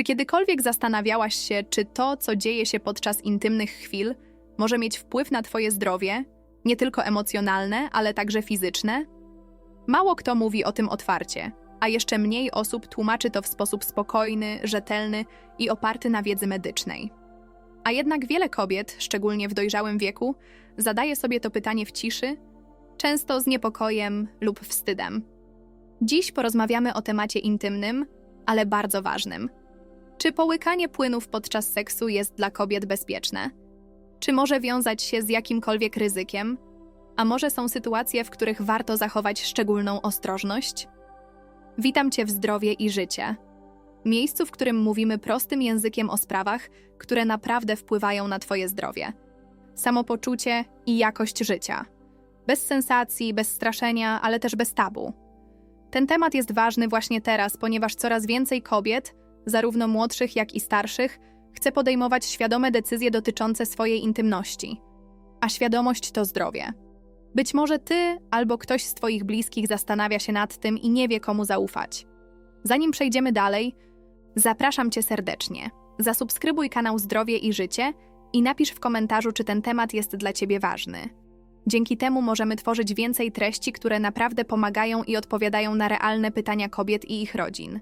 Czy kiedykolwiek zastanawiałaś się, czy to, co dzieje się podczas intymnych chwil, może mieć wpływ na Twoje zdrowie, nie tylko emocjonalne, ale także fizyczne? Mało kto mówi o tym otwarcie, a jeszcze mniej osób tłumaczy to w sposób spokojny, rzetelny i oparty na wiedzy medycznej. A jednak wiele kobiet, szczególnie w dojrzałym wieku, zadaje sobie to pytanie w ciszy, często z niepokojem lub wstydem. Dziś porozmawiamy o temacie intymnym, ale bardzo ważnym. Czy połykanie płynów podczas seksu jest dla kobiet bezpieczne? Czy może wiązać się z jakimkolwiek ryzykiem? A może są sytuacje, w których warto zachować szczególną ostrożność? Witam Cię w zdrowie i życie. Miejscu, w którym mówimy prostym językiem o sprawach, które naprawdę wpływają na Twoje zdrowie. Samopoczucie i jakość życia. Bez sensacji, bez straszenia, ale też bez tabu. Ten temat jest ważny właśnie teraz, ponieważ coraz więcej kobiet, zarówno młodszych, jak i starszych, chce podejmować świadome decyzje dotyczące swojej intymności. A świadomość to zdrowie. Być może ty albo ktoś z Twoich bliskich zastanawia się nad tym i nie wie, komu zaufać. Zanim przejdziemy dalej, zapraszam Cię serdecznie. Zasubskrybuj kanał Zdrowie i Życie i napisz w komentarzu, czy ten temat jest dla Ciebie ważny. Dzięki temu możemy tworzyć więcej treści, które naprawdę pomagają i odpowiadają na realne pytania kobiet i ich rodzin.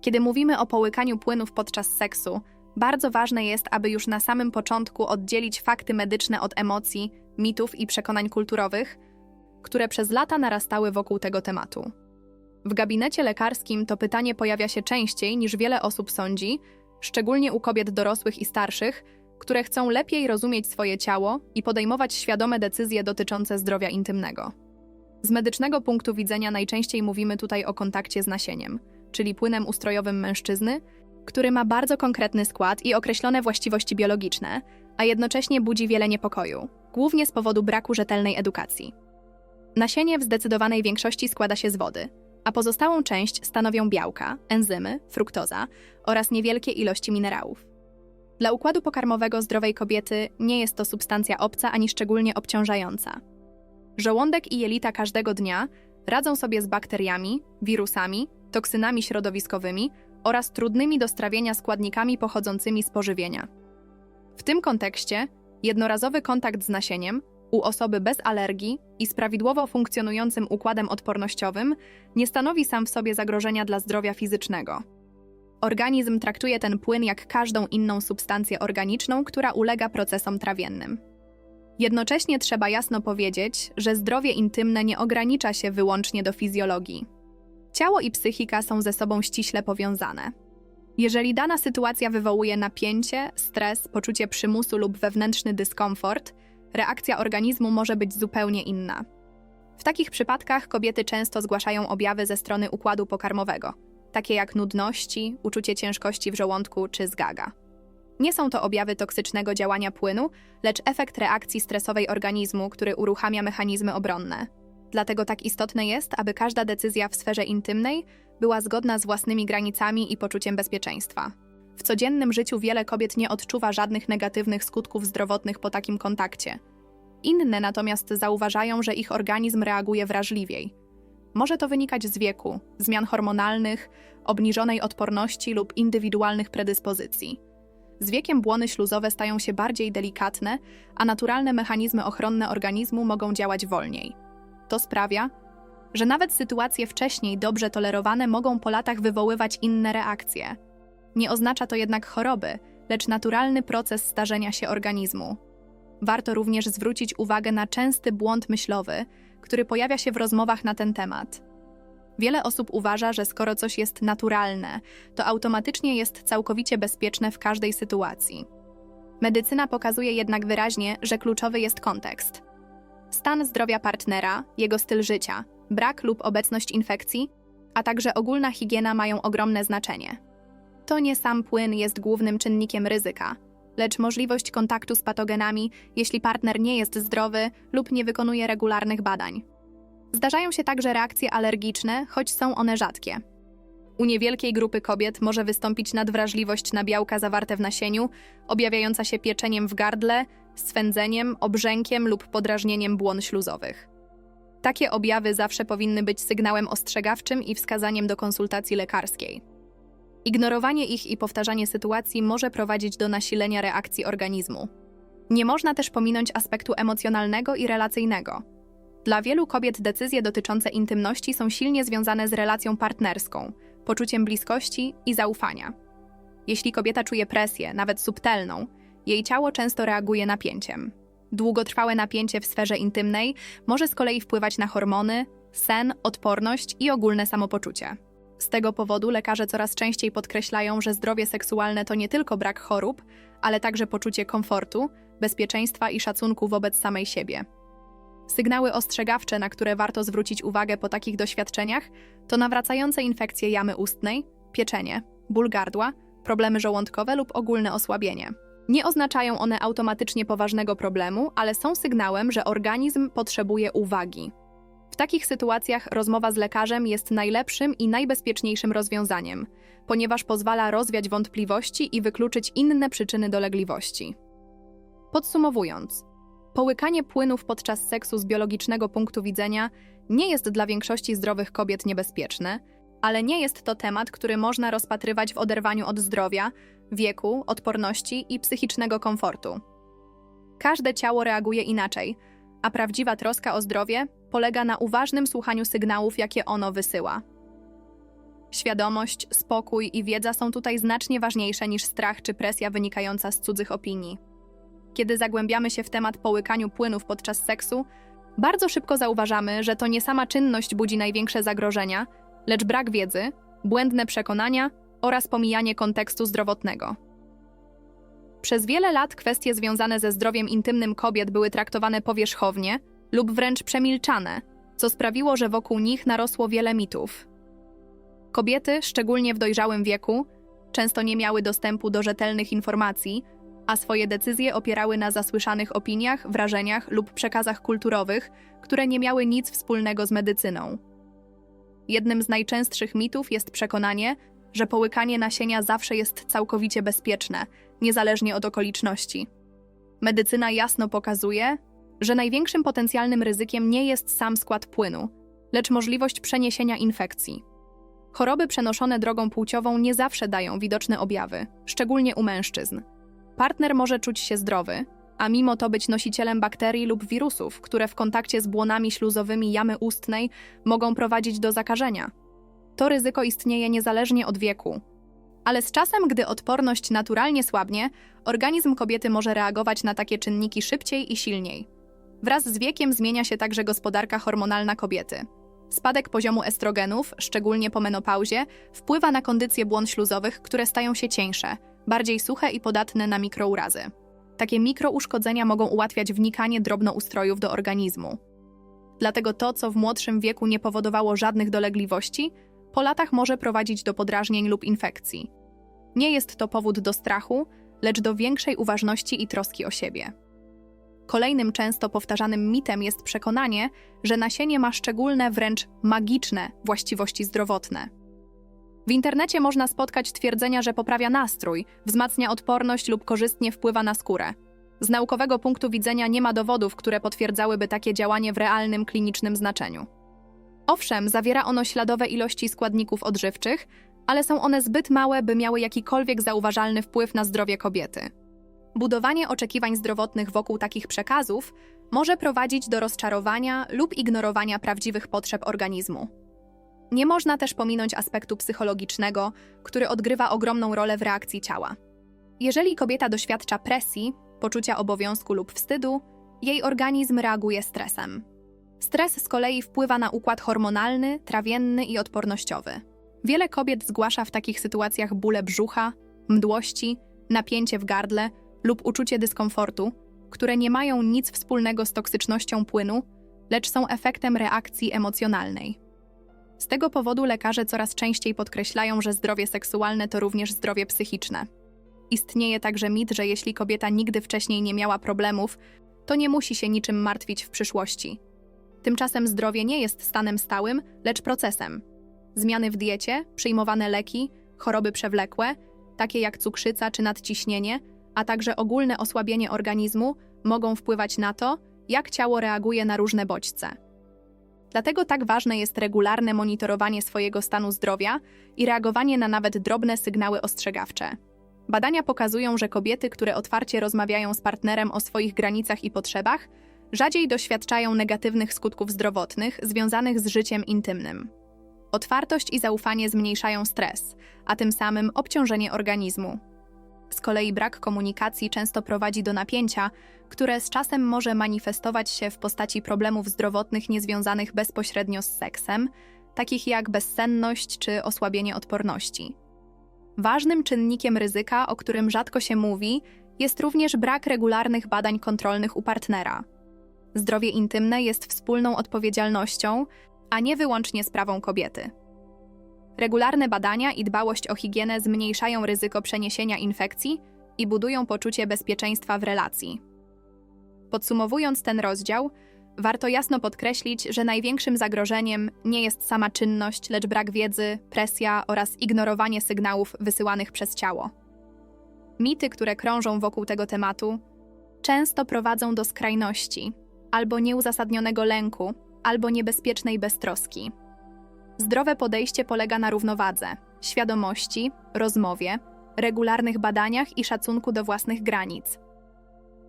Kiedy mówimy o połykaniu płynów podczas seksu, bardzo ważne jest, aby już na samym początku oddzielić fakty medyczne od emocji, mitów i przekonań kulturowych, które przez lata narastały wokół tego tematu. W gabinecie lekarskim to pytanie pojawia się częściej niż wiele osób sądzi, szczególnie u kobiet dorosłych i starszych, które chcą lepiej rozumieć swoje ciało i podejmować świadome decyzje dotyczące zdrowia intymnego. Z medycznego punktu widzenia najczęściej mówimy tutaj o kontakcie z nasieniem, czyli płynem ustrojowym mężczyzny, który ma bardzo konkretny skład i określone właściwości biologiczne, a jednocześnie budzi wiele niepokoju, głównie z powodu braku rzetelnej edukacji. Nasienie w zdecydowanej większości składa się z wody, a pozostałą część stanowią białka, enzymy, fruktoza oraz niewielkie ilości minerałów. Dla układu pokarmowego zdrowej kobiety nie jest to substancja obca ani szczególnie obciążająca. Żołądek i jelita każdego dnia radzą sobie z bakteriami, wirusami, toksynami środowiskowymi oraz trudnymi do strawienia składnikami pochodzącymi z pożywienia. W tym kontekście jednorazowy kontakt z nasieniem u osoby bez alergii i z prawidłowo funkcjonującym układem odpornościowym nie stanowi sam w sobie zagrożenia dla zdrowia fizycznego. Organizm traktuje ten płyn jak każdą inną substancję organiczną, która ulega procesom trawiennym. Jednocześnie trzeba jasno powiedzieć, że zdrowie intymne nie ogranicza się wyłącznie do fizjologii. Ciało i psychika są ze sobą ściśle powiązane. Jeżeli dana sytuacja wywołuje napięcie, stres, poczucie przymusu lub wewnętrzny dyskomfort, reakcja organizmu może być zupełnie inna. W takich przypadkach kobiety często zgłaszają objawy ze strony układu pokarmowego, takie jak nudności, uczucie ciężkości w żołądku czy zgaga. Nie są to objawy toksycznego działania płynu, lecz efekt reakcji stresowej organizmu, który uruchamia mechanizmy obronne. Dlatego tak istotne jest, aby każda decyzja w sferze intymnej była zgodna z własnymi granicami i poczuciem bezpieczeństwa. W codziennym życiu wiele kobiet nie odczuwa żadnych negatywnych skutków zdrowotnych po takim kontakcie. Inne natomiast zauważają, że ich organizm reaguje wrażliwiej. Może to wynikać z wieku, zmian hormonalnych, obniżonej odporności lub indywidualnych predyspozycji. Z wiekiem błony śluzowe stają się bardziej delikatne, a naturalne mechanizmy ochronne organizmu mogą działać wolniej. To sprawia, że nawet sytuacje wcześniej dobrze tolerowane mogą po latach wywoływać inne reakcje. Nie oznacza to jednak choroby, lecz naturalny proces starzenia się organizmu. Warto również zwrócić uwagę na częsty błąd myślowy, który pojawia się w rozmowach na ten temat. Wiele osób uważa, że skoro coś jest naturalne, to automatycznie jest całkowicie bezpieczne w każdej sytuacji. Medycyna pokazuje jednak wyraźnie, że kluczowy jest kontekst. Stan zdrowia partnera, jego styl życia, brak lub obecność infekcji, a także ogólna higiena mają ogromne znaczenie. To nie sam płyn jest głównym czynnikiem ryzyka, lecz możliwość kontaktu z patogenami, jeśli partner nie jest zdrowy lub nie wykonuje regularnych badań. Zdarzają się także reakcje alergiczne, choć są one rzadkie. U niewielkiej grupy kobiet może wystąpić nadwrażliwość na białka zawarte w nasieniu, objawiająca się pieczeniem w gardle, swędzeniem, obrzękiem lub podrażnieniem błon śluzowych. Takie objawy zawsze powinny być sygnałem ostrzegawczym i wskazaniem do konsultacji lekarskiej. Ignorowanie ich i powtarzanie sytuacji może prowadzić do nasilenia reakcji organizmu. Nie można też pominąć aspektu emocjonalnego i relacyjnego. Dla wielu kobiet decyzje dotyczące intymności są silnie związane z relacją partnerską, poczuciem bliskości i zaufania. Jeśli kobieta czuje presję, nawet subtelną, jej ciało często reaguje napięciem. Długotrwałe napięcie w sferze intymnej może z kolei wpływać na hormony, sen, odporność i ogólne samopoczucie. Z tego powodu lekarze coraz częściej podkreślają, że zdrowie seksualne to nie tylko brak chorób, ale także poczucie komfortu, bezpieczeństwa i szacunku wobec samej siebie. Sygnały ostrzegawcze, na które warto zwrócić uwagę po takich doświadczeniach, to nawracające infekcje jamy ustnej, pieczenie, ból gardła, problemy żołądkowe lub ogólne osłabienie. Nie oznaczają one automatycznie poważnego problemu, ale są sygnałem, że organizm potrzebuje uwagi. W takich sytuacjach rozmowa z lekarzem jest najlepszym i najbezpieczniejszym rozwiązaniem, ponieważ pozwala rozwiać wątpliwości i wykluczyć inne przyczyny dolegliwości. Podsumowując, połykanie płynów podczas seksu z biologicznego punktu widzenia nie jest dla większości zdrowych kobiet niebezpieczne, ale nie jest to temat, który można rozpatrywać w oderwaniu od zdrowia, wieku, odporności i psychicznego komfortu. Każde ciało reaguje inaczej, a prawdziwa troska o zdrowie polega na uważnym słuchaniu sygnałów, jakie ono wysyła. Świadomość, spokój i wiedza są tutaj znacznie ważniejsze niż strach czy presja wynikająca z cudzych opinii. Kiedy zagłębiamy się w temat połykaniu płynów podczas seksu, bardzo szybko zauważamy, że to nie sama czynność budzi największe zagrożenia, lecz brak wiedzy, błędne przekonania oraz pomijanie kontekstu zdrowotnego. Przez wiele lat kwestie związane ze zdrowiem intymnym kobiet były traktowane powierzchownie lub wręcz przemilczane, co sprawiło, że wokół nich narosło wiele mitów. Kobiety, szczególnie w dojrzałym wieku, często nie miały dostępu do rzetelnych informacji, a swoje decyzje opierały na zasłyszanych opiniach, wrażeniach lub przekazach kulturowych, które nie miały nic wspólnego z medycyną. Jednym z najczęstszych mitów jest przekonanie, że połykanie nasienia zawsze jest całkowicie bezpieczne, niezależnie od okoliczności. Medycyna jasno pokazuje, że największym potencjalnym ryzykiem nie jest sam skład płynu, lecz możliwość przeniesienia infekcji. Choroby przenoszone drogą płciową nie zawsze dają widoczne objawy, szczególnie u mężczyzn. Partner może czuć się zdrowy, a mimo to być nosicielem bakterii lub wirusów, które w kontakcie z błonami śluzowymi jamy ustnej mogą prowadzić do zakażenia. To ryzyko istnieje niezależnie od wieku. Ale z czasem, gdy odporność naturalnie słabnie, organizm kobiety może reagować na takie czynniki szybciej i silniej. Wraz z wiekiem zmienia się także gospodarka hormonalna kobiety. Spadek poziomu estrogenów, szczególnie po menopauzie, wpływa na kondycję błon śluzowych, które stają się cieńsze, bardziej suche i podatne na mikrourazy. Takie mikrouszkodzenia mogą ułatwiać wnikanie drobnoustrojów do organizmu. Dlatego to, co w młodszym wieku nie powodowało żadnych dolegliwości, po latach może prowadzić do podrażnień lub infekcji. Nie jest to powód do strachu, lecz do większej uważności i troski o siebie. Kolejnym często powtarzanym mitem jest przekonanie, że nasienie ma szczególne, wręcz magiczne właściwości zdrowotne. W internecie można spotkać twierdzenia, że poprawia nastrój, wzmacnia odporność lub korzystnie wpływa na skórę. Z naukowego punktu widzenia nie ma dowodów, które potwierdzałyby takie działanie w realnym klinicznym znaczeniu. Owszem, zawiera ono śladowe ilości składników odżywczych, ale są one zbyt małe, by miały jakikolwiek zauważalny wpływ na zdrowie kobiety. Budowanie oczekiwań zdrowotnych wokół takich przekazów może prowadzić do rozczarowania lub ignorowania prawdziwych potrzeb organizmu. Nie można też pominąć aspektu psychologicznego, który odgrywa ogromną rolę w reakcji ciała. Jeżeli kobieta doświadcza presji, poczucia obowiązku lub wstydu, jej organizm reaguje stresem. Stres z kolei wpływa na układ hormonalny, trawienny i odpornościowy. Wiele kobiet zgłasza w takich sytuacjach bóle brzucha, mdłości, napięcie w gardle lub uczucie dyskomfortu, które nie mają nic wspólnego z toksycznością płynu, lecz są efektem reakcji emocjonalnej. Z tego powodu lekarze coraz częściej podkreślają, że zdrowie seksualne to również zdrowie psychiczne. Istnieje także mit, że jeśli kobieta nigdy wcześniej nie miała problemów, to nie musi się niczym martwić w przyszłości. Tymczasem zdrowie nie jest stanem stałym, lecz procesem. Zmiany w diecie, przyjmowane leki, choroby przewlekłe, takie jak cukrzyca czy nadciśnienie, a także ogólne osłabienie organizmu mogą wpływać na to, jak ciało reaguje na różne bodźce. Dlatego tak ważne jest regularne monitorowanie swojego stanu zdrowia i reagowanie na nawet drobne sygnały ostrzegawcze. Badania pokazują, że kobiety, które otwarcie rozmawiają z partnerem o swoich granicach i potrzebach, rzadziej doświadczają negatywnych skutków zdrowotnych związanych z życiem intymnym. Otwartość i zaufanie zmniejszają stres, a tym samym obciążenie organizmu. Z kolei brak komunikacji często prowadzi do napięcia, które z czasem może manifestować się w postaci problemów zdrowotnych niezwiązanych bezpośrednio z seksem, takich jak bezsenność czy osłabienie odporności. Ważnym czynnikiem ryzyka, o którym rzadko się mówi, jest również brak regularnych badań kontrolnych u partnera. Zdrowie intymne jest wspólną odpowiedzialnością, a nie wyłącznie sprawą kobiety. Regularne badania i dbałość o higienę zmniejszają ryzyko przeniesienia infekcji i budują poczucie bezpieczeństwa w relacji. Podsumowując ten rozdział, warto jasno podkreślić, że największym zagrożeniem nie jest sama czynność, lecz brak wiedzy, presja oraz ignorowanie sygnałów wysyłanych przez ciało. Mity, które krążą wokół tego tematu, często prowadzą do skrajności albo nieuzasadnionego lęku, albo niebezpiecznej beztroski. Zdrowe podejście polega na równowadze, świadomości, rozmowie, regularnych badaniach i szacunku do własnych granic.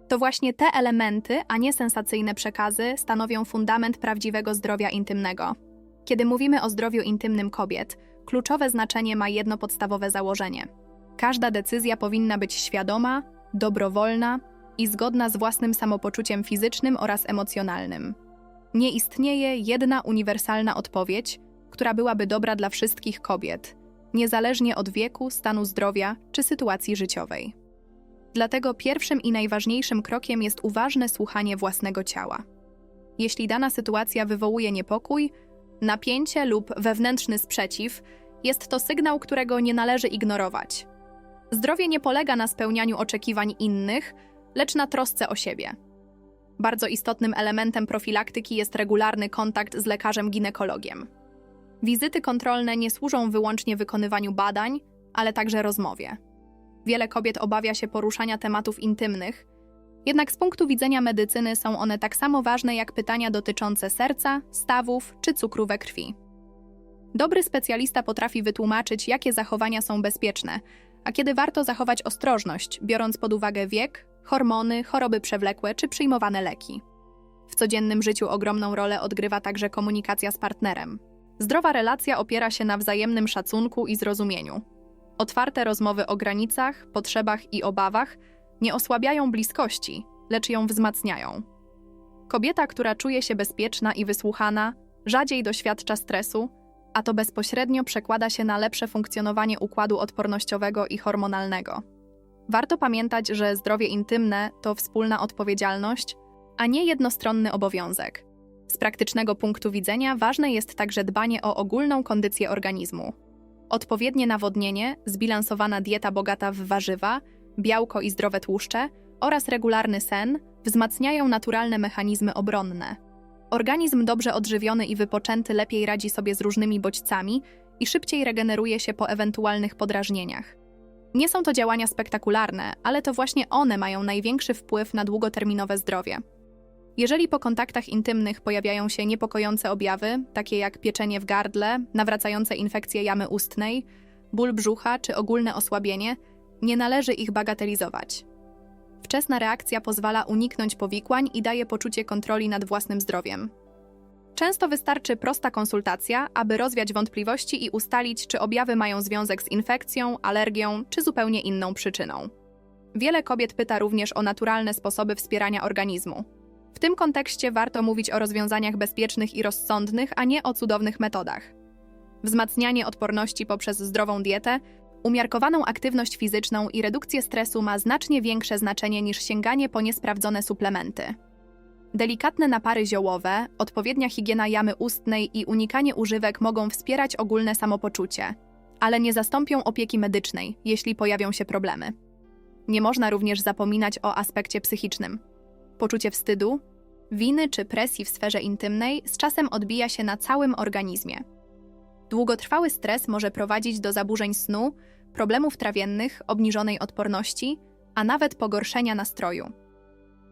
To właśnie te elementy, a nie sensacyjne przekazy, stanowią fundament prawdziwego zdrowia intymnego. Kiedy mówimy o zdrowiu intymnym kobiet, kluczowe znaczenie ma jedno podstawowe założenie. Każda decyzja powinna być świadoma, dobrowolna i zgodna z własnym samopoczuciem fizycznym oraz emocjonalnym. Nie istnieje jedna uniwersalna odpowiedź, która byłaby dobra dla wszystkich kobiet, niezależnie od wieku, stanu zdrowia czy sytuacji życiowej. Dlatego pierwszym i najważniejszym krokiem jest uważne słuchanie własnego ciała. Jeśli dana sytuacja wywołuje niepokój, napięcie lub wewnętrzny sprzeciw, jest to sygnał, którego nie należy ignorować. Zdrowie nie polega na spełnianiu oczekiwań innych, lecz na trosce o siebie. Bardzo istotnym elementem profilaktyki jest regularny kontakt z lekarzem ginekologiem. Wizyty kontrolne nie służą wyłącznie wykonywaniu badań, ale także rozmowie. Wiele kobiet obawia się poruszania tematów intymnych, jednak z punktu widzenia medycyny są one tak samo ważne jak pytania dotyczące serca, stawów czy cukru we krwi. Dobry specjalista potrafi wytłumaczyć, jakie zachowania są bezpieczne, a kiedy warto zachować ostrożność, biorąc pod uwagę wiek, hormony, choroby przewlekłe czy przyjmowane leki. W codziennym życiu ogromną rolę odgrywa także komunikacja z partnerem. Zdrowa relacja opiera się na wzajemnym szacunku i zrozumieniu. Otwarte rozmowy o granicach, potrzebach i obawach nie osłabiają bliskości, lecz ją wzmacniają. Kobieta, która czuje się bezpieczna i wysłuchana, rzadziej doświadcza stresu, a to bezpośrednio przekłada się na lepsze funkcjonowanie układu odpornościowego i hormonalnego. Warto pamiętać, że zdrowie intymne to wspólna odpowiedzialność, a nie jednostronny obowiązek. Z praktycznego punktu widzenia ważne jest także dbanie o ogólną kondycję organizmu. Odpowiednie nawodnienie, zbilansowana dieta bogata w warzywa, białko i zdrowe tłuszcze oraz regularny sen wzmacniają naturalne mechanizmy obronne. Organizm dobrze odżywiony i wypoczęty lepiej radzi sobie z różnymi bodźcami i szybciej regeneruje się po ewentualnych podrażnieniach. Nie są to działania spektakularne, ale to właśnie one mają największy wpływ na długoterminowe zdrowie. Jeżeli po kontaktach intymnych pojawiają się niepokojące objawy, takie jak pieczenie w gardle, nawracające infekcje jamy ustnej, ból brzucha czy ogólne osłabienie, nie należy ich bagatelizować. Wczesna reakcja pozwala uniknąć powikłań i daje poczucie kontroli nad własnym zdrowiem. Często wystarczy prosta konsultacja, aby rozwiać wątpliwości i ustalić, czy objawy mają związek z infekcją, alergią czy zupełnie inną przyczyną. Wiele kobiet pyta również o naturalne sposoby wspierania organizmu. W tym kontekście warto mówić o rozwiązaniach bezpiecznych i rozsądnych, a nie o cudownych metodach. Wzmacnianie odporności poprzez zdrową dietę, umiarkowaną aktywność fizyczną i redukcję stresu ma znacznie większe znaczenie niż sięganie po niesprawdzone suplementy. Delikatne napary ziołowe, odpowiednia higiena jamy ustnej i unikanie używek mogą wspierać ogólne samopoczucie, ale nie zastąpią opieki medycznej, jeśli pojawią się problemy. Nie można również zapominać o aspekcie psychicznym. Poczucie wstydu, winy czy presji w sferze intymnej z czasem odbija się na całym organizmie. Długotrwały stres może prowadzić do zaburzeń snu, problemów trawiennych, obniżonej odporności, a nawet pogorszenia nastroju.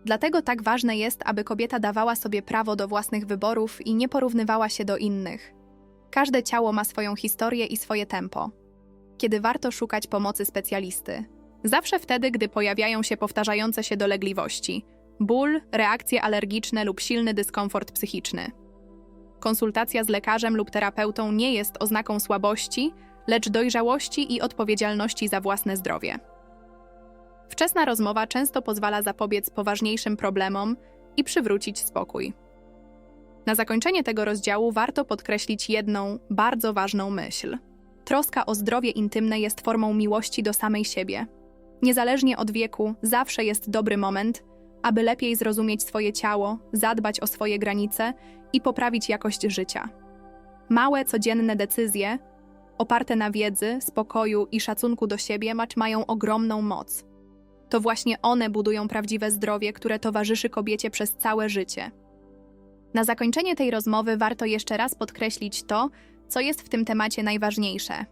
Dlatego tak ważne jest, aby kobieta dawała sobie prawo do własnych wyborów i nie porównywała się do innych. Każde ciało ma swoją historię i swoje tempo. Kiedy warto szukać pomocy specjalisty? Zawsze wtedy, gdy pojawiają się powtarzające się dolegliwości, ból, reakcje alergiczne lub silny dyskomfort psychiczny. Konsultacja z lekarzem lub terapeutą nie jest oznaką słabości, lecz dojrzałości i odpowiedzialności za własne zdrowie. Wczesna rozmowa często pozwala zapobiec poważniejszym problemom i przywrócić spokój. Na zakończenie tego rozdziału warto podkreślić jedną bardzo ważną myśl. Troska o zdrowie intymne jest formą miłości do samej siebie. Niezależnie od wieku, zawsze jest dobry moment, aby lepiej zrozumieć swoje ciało, zadbać o swoje granice i poprawić jakość życia. Małe, codzienne decyzje, oparte na wiedzy, spokoju i szacunku do siebie, mają ogromną moc. To właśnie one budują prawdziwe zdrowie, które towarzyszy kobiecie przez całe życie. Na zakończenie tej rozmowy warto jeszcze raz podkreślić to, co jest w tym temacie najważniejsze.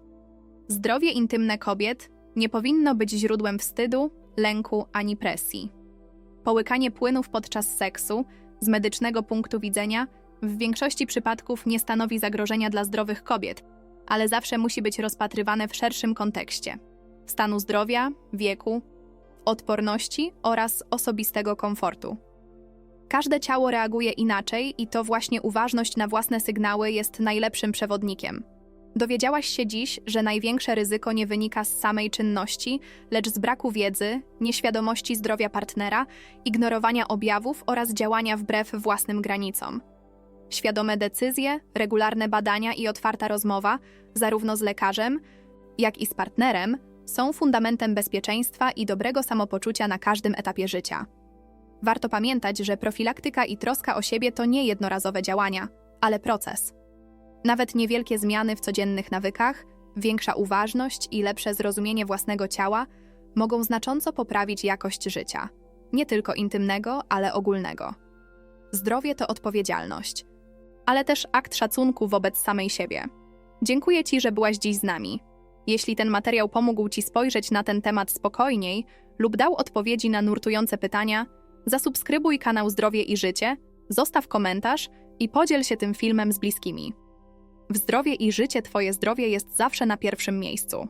Zdrowie intymne kobiet nie powinno być źródłem wstydu, lęku ani presji. Połykanie płynów podczas seksu, z medycznego punktu widzenia, w większości przypadków nie stanowi zagrożenia dla zdrowych kobiet, ale zawsze musi być rozpatrywane w szerszym kontekście stanu zdrowia, wieku, odporności oraz osobistego komfortu. Każde ciało reaguje inaczej i to właśnie uważność na własne sygnały jest najlepszym przewodnikiem. Dowiedziałaś się dziś, że największe ryzyko nie wynika z samej czynności, lecz z braku wiedzy, nieświadomości zdrowia partnera, ignorowania objawów oraz działania wbrew własnym granicom. Świadome decyzje, regularne badania i otwarta rozmowa, zarówno z lekarzem, jak i z partnerem, są fundamentem bezpieczeństwa i dobrego samopoczucia na każdym etapie życia. Warto pamiętać, że profilaktyka i troska o siebie to nie jednorazowe działania, ale proces. Nawet niewielkie zmiany w codziennych nawykach, większa uważność i lepsze zrozumienie własnego ciała mogą znacząco poprawić jakość życia, nie tylko intymnego, ale ogólnego. Zdrowie to odpowiedzialność, ale też akt szacunku wobec samej siebie. Dziękuję Ci, że byłaś dziś z nami. Jeśli ten materiał pomógł Ci spojrzeć na ten temat spokojniej lub dał odpowiedzi na nurtujące pytania, zasubskrybuj kanał Zdrowie i Życie, zostaw komentarz i podziel się tym filmem z bliskimi. W zdrowie i życie Twoje zdrowie jest zawsze na pierwszym miejscu.